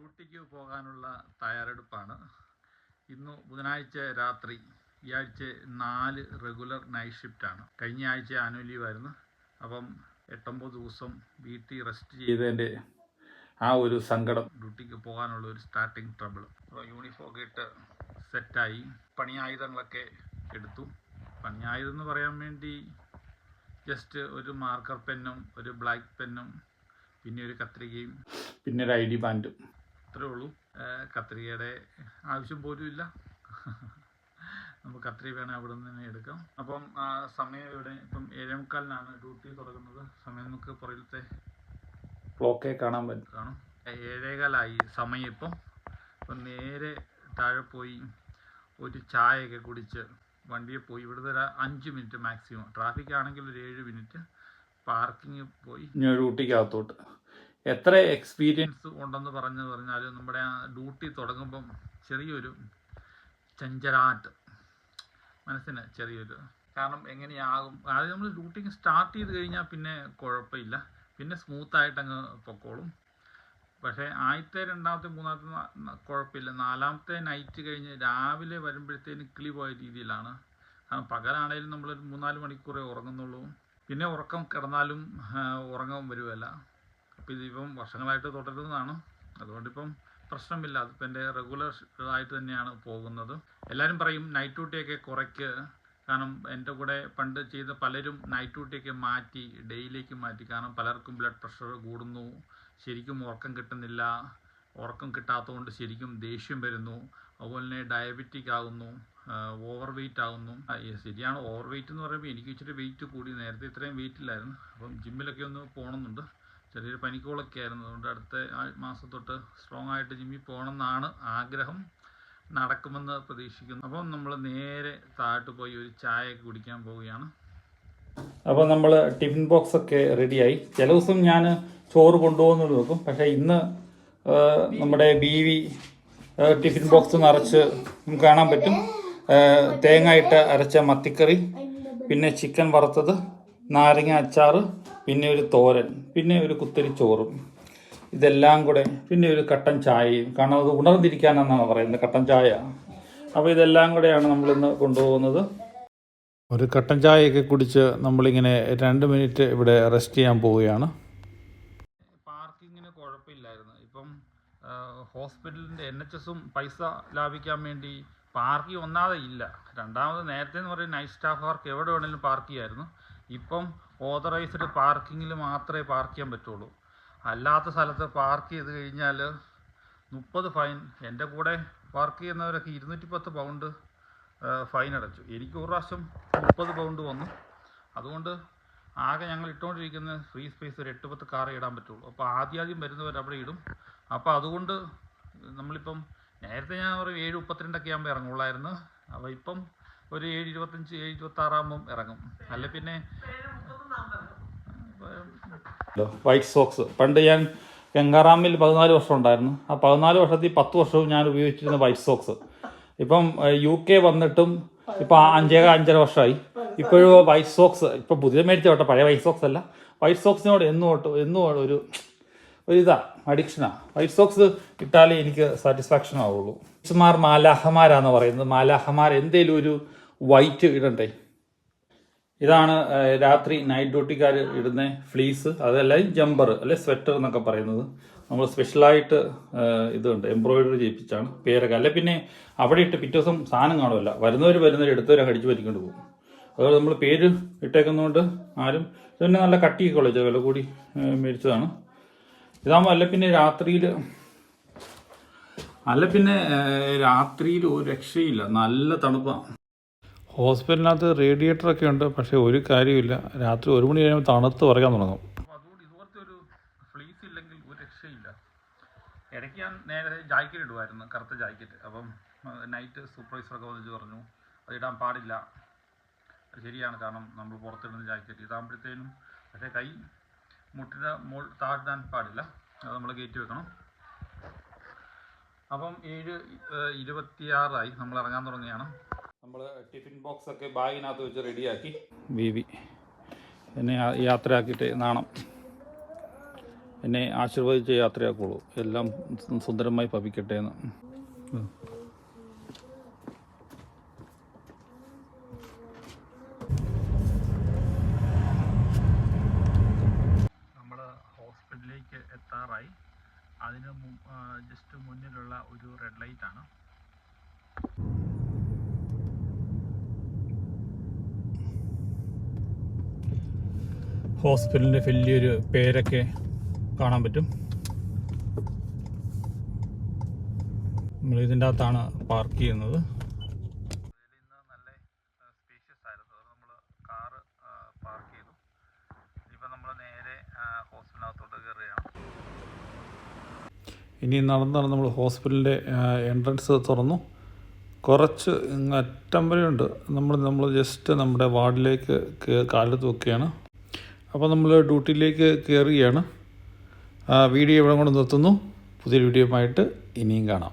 ഡ്യൂട്ടിക്ക് പോകാനുള്ള തയ്യാറെടുപ്പാണ്. ഇന്ന് ബുധനാഴ്ച രാത്രി ഈ ആഴ്ച നാല് റെഗുലർ നൈറ്റ് ഷിഫ്റ്റാണ്. കഴിഞ്ഞ ആഴ്ച ആനുവൽ ലീവ് ആയിരുന്നു. അപ്പം എട്ടൊമ്പത് ദിവസം വീട്ടിൽ റെസ്റ്റ് ചെയ്തതിന്റെ ആ ഒരു സങ്കടം ഡ്യൂട്ടിക്ക് പോകാനുള്ള ഒരു സ്റ്റാർട്ടിങ് ട്രബിൾ അപ്പോൾ യൂണിഫോം ഇട്ട് സെറ്റായി പണിയായുധങ്ങളൊക്കെ എടുത്തു. പണിയായുധം എന്ന് പറയാൻ വേണ്ടി ജസ്റ്റ് ഒരു മാർക്കർ പെന്നും ഒരു ബ്ലാക്ക് പെന്നും പിന്നെ ഒരു കത്രികയും പിന്നെ ഒരു ഐ ഡി ബാൻഡും. അത്രേ ഉള്ളൂ. കത്രികയുടെ ആവശ്യം പോലും ഇല്ല. നമുക്ക് കത്രി വേണേൽ അവിടെ നിന്ന് തന്നെ എടുക്കാം. അപ്പം സമയം ഇവിടെ ഇപ്പം ഏഴേ മുക്കാലിനാണ് ഡ്യൂട്ടി തുടങ്ങുന്നത്. സമയം നമുക്ക് പുറകിലത്തെ ക്ലോക്കേ കാണാൻ പറ്റും കാണും. ഏഴേകാലായി സമയം ഇപ്പം. അപ്പം നേരെ താഴെ പോയി ഒരു ചായയൊക്കെ കുടിച്ച് വണ്ടിയിൽ പോയി. ഇവിടുത്തെ ഒരു അഞ്ച് മിനിറ്റ് മാക്സിമം. ട്രാഫിക് ആണെങ്കിൽ ഒരു ഏഴ് മിനിറ്റ്. പാർക്കിങ് പോയി. ഡ്യൂട്ടിക്കകത്തോട്ട് എത്ര എക്സ്പീരിയൻസ് ഉണ്ടെന്ന് പറഞ്ഞു പറഞ്ഞാൽ നമ്മുടെ ആ ഡ്യൂട്ടി തുടങ്ങുമ്പം ചെറിയൊരു ചെഞ്ചരാട്ട് മനസ്സിന് ചെറിയൊരു കാരണം എങ്ങനെയാകും. ആദ്യം നമ്മൾ ഡ്യൂട്ടിങ് സ്റ്റാർട്ട് ചെയ്ത് കഴിഞ്ഞാൽ പിന്നെ കുഴപ്പമില്ല. പിന്നെ സ്മൂത്തായിട്ട് അങ്ങ് പൊക്കോളും. പക്ഷേ ആദ്യത്തെ രണ്ടാമത്തെ മൂന്നാമത്തെ കുഴപ്പമില്ല. നാലാമത്തെ നൈറ്റ് കഴിഞ്ഞ് രാവിലെ വരുമ്പോഴത്തേന് കിളി പോയ രീതിയിലാണ്. കാരണം പകലാണേലും നമ്മളൊരു മൂന്നാൽ മണിക്കൂറേ ഉറങ്ങുന്നുള്ളൂ. പിന്നെ ഉറക്കം കിടന്നാലും ഉറങ്ങാൻ വരുമല്ല അപ്പോൾ ഇതിപ്പം വർഷങ്ങളായിട്ട് തുടരുന്നതാണ്. അതുകൊണ്ടിപ്പം പ്രശ്നമില്ല. അതിപ്പോൾ എന്റെ റെഗുലർ ആയിട്ട് തന്നെയാണ് പോകുന്നത്. എല്ലാവരും പറയും നൈറ്റ് ഡ്യൂട്ടിയൊക്കെ കുറയ്ക്ക്. കാരണം എന്റെ കൂടെ പണ്ട് ചെയ്ത പലരും നൈറ്റ് ഡ്യൂട്ടിയൊക്കെ മാറ്റി ഡെയിലേക്ക് മാറ്റി. കാരണം പലർക്കും ബ്ലഡ് പ്രഷർ കൂടുന്നു. ശരിക്കും ഉറക്കം കിട്ടുന്നില്ല. ഉറക്കം കിട്ടാത്തതുകൊണ്ട് ശരിക്കും ദേഷ്യം വരുന്നു. അതുപോലെ തന്നെ ഡയബറ്റിക് ആകുന്നു. ഓവർ വെയിറ്റ് ആകുന്നു. ശരിയാണ്. ഓവർ വെയിറ്റ് എന്ന് പറയുമ്പോൾ എനിക്ക് ഇച്ചിരി വെയിറ്റ് കൂടി നേരത്തെ ഇത്രയും വെയിറ്റ് ഇല്ലായിരുന്നു. അപ്പം ജിമ്മിലൊക്കെ ഒന്ന് പോകണമെന്നുണ്ട്. ചെറിയൊരു പനിക്കോളൊക്കെ ആയിരുന്നു. അതുകൊണ്ട് അടുത്ത മാസം തൊട്ട് സ്ട്രോങ് ആയിട്ട് ജിമ്മിൽ പോകണമെന്നാണ് ആഗ്രഹം. നടക്കുമെന്ന് പ്രതീക്ഷിക്കുന്നു. അപ്പം നമ്മൾ നേരെ താഴോട്ട് പോയി ഒരു ചായ കുടിക്കാൻ പോവുകയാണ്. അപ്പോൾ നമ്മൾ ടിഫിൻ ബോക്സ് ഒക്കെ റെഡിയായി ചില ദിവസം ഞാൻ ചോറ് കൊണ്ടുപോകുന്നത് നോക്കും പക്ഷേ ഇന്ന് നമ്മുടെ ബി വി ടിഫിൻ ബോക്സ് നിറച്ച് നമുക്ക് കാണാൻ പറ്റും. തേങ്ങ ഇട്ട് അരച്ച മത്തിക്കറി പിന്നെ ചിക്കൻ വറുത്തത് നാരങ്ങ അച്ചാർ പിന്നെ ഒരു തോരൻ പിന്നെ ഒരു കുത്തരി ചോറും. ഇതെല്ലാം കൂടെ പിന്നെ ഒരു കട്ടൻ ചായയും. കാരണം അത് ഉണർന്നിരിക്കാനെന്നാണ് പറയുന്നത് കട്ടൻ ചായ. അപ്പോൾ ഇതെല്ലാം കൂടെയാണ് നമ്മളിന്ന് കൊണ്ടുപോകുന്നത്. ഒരു കട്ടൻ ചായയൊക്കെ കുടിച്ച് നമ്മളിങ്ങനെ രണ്ട് മിനിറ്റ് ഇവിടെ റെസ്റ്റ് ചെയ്യാൻ പോവുകയാണ്. പാർക്കിങ്ങിന് കുഴപ്പമില്ലായിരുന്നു. ഇപ്പം ഹോസ്പിറ്റലിന്റെ എൻ എച്ച് എസും പൈസ ലാഭിക്കാൻ വേണ്ടി പാർക്കിംഗ് ഒന്നാതെ ഇല്ല. രണ്ടാമത് നേരത്തെ എന്ന് പറയുന്നത് നൈറ്റ് സ്റ്റാഫ് സ്റ്റാഫുകാർക്ക് എവിടെ വേണമെങ്കിലും പാർക്ക് ചെയ്യായിരുന്നു. ഇപ്പം ഓതറൈസ്ഡ് പാർക്കിങ്ങിൽ മാത്രമേ പാർക്ക് ചെയ്യാൻ പറ്റുള്ളൂ. അല്ലാത്ത സ്ഥലത്ത് പാർക്ക് ചെയ്ത് കഴിഞ്ഞാൽ മുപ്പത് ഫൈൻ എന്റെ കൂടെ പാർക്ക് ചെയ്യുന്നവരൊക്കെ ഇരുന്നൂറ്റി പത്ത് പൗണ്ട് ഫൈൻ അടച്ചു. എനിക്ക് ഒരു പ്രാവശ്യം മുപ്പത് പൗണ്ട് വന്നു. അതുകൊണ്ട് ആകെ ഞങ്ങൾ ഇട്ടുകൊണ്ടിരിക്കുന്ന ഫ്രീ സ്പേസ് ഒരു എട്ട് പത്ത് കാറേ ഇടാൻ പറ്റുള്ളൂ. അപ്പോൾ ആദ്യം ആദ്യം വരുന്നവർ അവിടെ ഇടും. അപ്പോൾ അതുകൊണ്ട് നമ്മളിപ്പം നേരത്തെ ഞാൻ പറയും ഏഴ് മുപ്പത്തിരണ്ടൊക്കെ ആകുമ്പോൾ ഇറങ്ങുള്ളായിരുന്നു. അപ്പോൾ ഇപ്പം ഒരു ഏഴ് ഇരുപത്തഞ്ച് ഏഴ് ഇരുപത്തി ആറാകുമ്പം ഇറങ്ങും. അല്ല പിന്നെ വൈറ്റ് സോക്സ് പണ്ട് ഞാൻ ഗംഗാറാമിൽ പതിനാല് വർഷം ഉണ്ടായിരുന്നു. ആ പതിനാല് വർഷത്തിൽ പത്ത് വർഷവും ഞാൻ ഉപയോഗിച്ചിരുന്ന വൈറ്റ് സോക്സ് ഇപ്പം യു കെ വന്നിട്ടും ഇപ്പം അഞ്ചേക അഞ്ചര വർഷമായി. ഇപ്പോഴും വൈറ്റ് സോക്സ് ഇപ്പം പുതിയ മേടിച്ച കേട്ടോ പഴയ വൈറ്റ് സോക്സ് അല്ല. വൈറ്റ് സോക്സിനോട് എന്നും കേട്ടോ എന്നും ഒരു ഒരു ഇതാ അഡിക്ഷനാ വൈറ്റ് സോക്സ് ഇട്ടാലേ എനിക്ക് സാറ്റിസ്ഫാക്ഷൻ ആവുള്ളൂ. മാലാഹമാരാന്ന് പറയുന്നത്. മാലാഹമാർ എന്തേലും ഒരു വൈറ്റ് ഇടണ്ടേ? ഇതാണ് രാത്രി നൈറ്റ് ഡ്യൂട്ടിക്കാർ ഇടുന്ന ഫ്ലീസ് അതല്ല ജമ്പർ അല്ലെ സ്വെറ്റർ എന്നൊക്കെ പറയുന്നത്. നമ്മൾ സ്പെഷ്യലായിട്ട് ഇതുണ്ട്. എംബ്രോയിഡറി ചെയ്യിപ്പിച്ചാണ് പേരൊക്കെ. അല്ലെ പിന്നെ അവിടെ ഇട്ട് പിറ്റേ ദിവസം സാധനം കാണുമല്ല വരുന്നവർ വരുന്നവർ എടുത്തവരെ കടിച്ചു വലിക്കൊണ്ട് പോകും. അതുപോലെ നമ്മൾ പേര് ഇട്ടേക്കുന്നതുകൊണ്ട് ആരും ഇത് പിന്നെ നല്ല കട്ടിയൊക്കെ ഉള്ള വില കൂടി മേടിച്ചതാണ്. ഇതാകുമ്പോൾ അല്ല പിന്നെ രാത്രിയിൽ അല്ല പിന്നെ രാത്രിയിൽ ഒരു രക്ഷയില്ല. നല്ല തണുപ്പാണ് ഹോസ്പിറ്റലിനകത്ത് റേഡിയേറ്ററൊക്കെ ഉണ്ട് പക്ഷേ ഒരു കാര്യമില്ല രാത്രി ഒരു മണി കഴിയുമ്പോൾ തണുത്ത് പറയാൻ തുടങ്ങും. അതുകൊണ്ട് ഒരു ഫ്ലീസ് ഇല്ലെങ്കിൽ ഒരു രക്ഷയില്ല. ഇടയ്ക്ക് ഞാൻ നേരെ ജാക്കറ്റ് ഇടുമായിരുന്നു കറുത്ത ജാക്കറ്റ്. അപ്പം നൈറ്റ് സൂപ്പർവൈസറൊക്കെ വന്നിട്ട് പറഞ്ഞു അത് ഇടാൻ പാടില്ല. ശരിയാണ് കാരണം നമ്മൾ പുറത്തിടുന്ന ജാക്കറ്റ്. ഇതാകുമ്പോഴത്തേനും പക്ഷേ കൈ മുട്ടിന് മോൾ താഴ്ത്താൻ പാടില്ല. അത് നമ്മൾ കയറ്റി വെക്കണം. അപ്പം ഏഴ് ഇരുപത്തിയാറായി. നമ്മൾ ഇറങ്ങാൻ തുടങ്ങിയാണ് നമ്മൾ ടിഫിൻ ബോക്സ് ഒക്കെ ബാഗിനകത്ത് വെച്ച് റെഡിയാക്കി. ബി വി എന്നെ യാത്രയാക്കിയിട്ട് നാണം. എന്നെ ആശീർവദിച്ച് യാത്രയാക്കുള്ളൂ. എല്ലാം സുന്ദരമായി ഭവിക്കട്ടെ എന്ന്. നമ്മൾ ഹോസ്പിറ്റലിലേക്ക് എത്താറായി. അതിന് ജസ്റ്റ് മുന്നിലുള്ള ഒരു റെഡ് ലൈറ്റ് ഹോസ്പിറ്റലിന്റെ വലിയൊരു പേരൊക്കെ കാണാൻ പറ്റും. നമ്മൾ ഇതിന്റെ അകത്താണ് പാർക്ക് ചെയ്യുന്നത്. ഇനി നടന്ന് നമ്മൾ ഹോസ്പിറ്റലിന്റെ എൻട്രൻസ് തുറന്നു. കുറച്ച് അറ്റം വരെയുണ്ട്. നമ്മൾ നമ്മൾ ജസ്റ്റ് നമ്മുടെ വാർഡിലേക്ക് കാലെടുത്ത് വെക്കുകയാണ് അപ്പോൾ നമ്മൾ ഡ്യൂട്ടിയിലേക്ക് കയറുകയാണ് വീഡിയോ ഇവിടെ കൊണ്ട് നിർത്തുന്നു. പുതിയൊരു വീഡിയോ ആയിട്ട് ഇനിയും കാണാം.